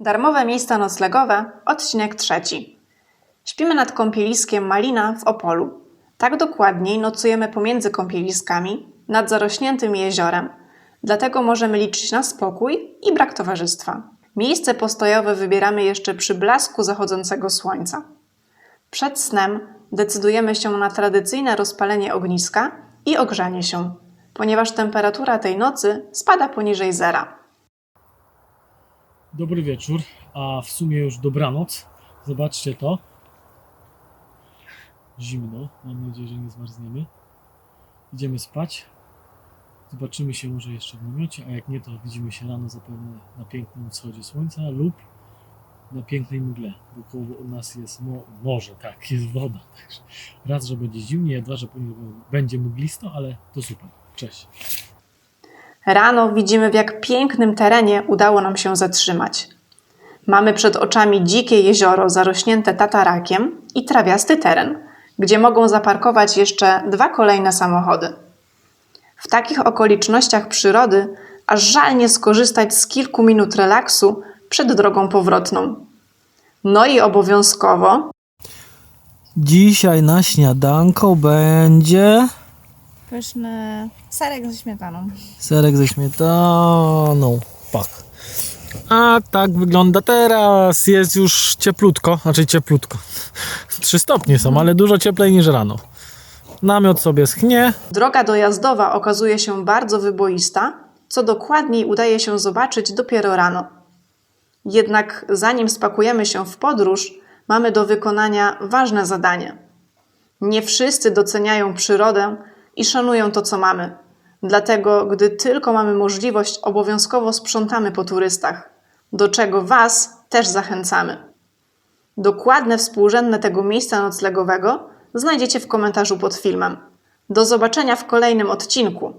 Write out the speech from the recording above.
Darmowe miejsca noclegowe, odcinek trzeci. Śpimy nad kąpieliskiem Malina w Opolu. Tak dokładniej nocujemy pomiędzy kąpieliskami, nad zarośniętym jeziorem. Dlatego możemy liczyć na spokój i brak towarzystwa. Miejsce postojowe wybieramy jeszcze przy blasku zachodzącego słońca. Przed snem decydujemy się na tradycyjne rozpalenie ogniska i ogrzanie się, ponieważ temperatura tej nocy spada poniżej zera. Dobry wieczór, a w sumie już dobranoc. Zobaczcie to. Zimno, mam nadzieję, że nie zmarzniemy. Idziemy spać. Zobaczymy się może jeszcze w namiocie, a jak nie, to widzimy się rano zapewne na pięknym wschodzie słońca lub na pięknej mgle. Wokół nas jest mo- morze, tak, jest woda. Także raz, że będzie zimnie, dwa, że będzie mglisto, ale to super. Cześć. Rano widzimy, w jak pięknym terenie udało nam się zatrzymać. Mamy przed oczami dzikie jezioro zarośnięte tatarakiem i trawiasty teren, gdzie mogą zaparkować jeszcze dwa kolejne samochody. W takich okolicznościach przyrody aż żal nie skorzystać z kilku minut relaksu przed drogą powrotną. No i obowiązkowo Dzisiaj na śniadanko będzie Pyszny serek ze śmietaną. serek ze śmietaną. Pak. A tak wygląda teraz. Jest już cieplutko, znaczy cieplutko. 3 stopnie są, ale dużo cieplej niż rano. Namiot sobie schnie. Droga dojazdowa okazuje się bardzo wyboista, co dokładniej udaje się zobaczyć dopiero rano. Jednak zanim spakujemy się w podróż, mamy do wykonania ważne zadanie. Nie wszyscy doceniają przyrodę i szanują to, co mamy. Dlatego, gdy tylko mamy możliwość, obowiązkowo sprzątamy po turystach, do czego Was też zachęcamy. Dokładne współrzędne tego miejsca noclegowego znajdziecie w komentarzu pod filmem. Do zobaczenia w kolejnym odcinku.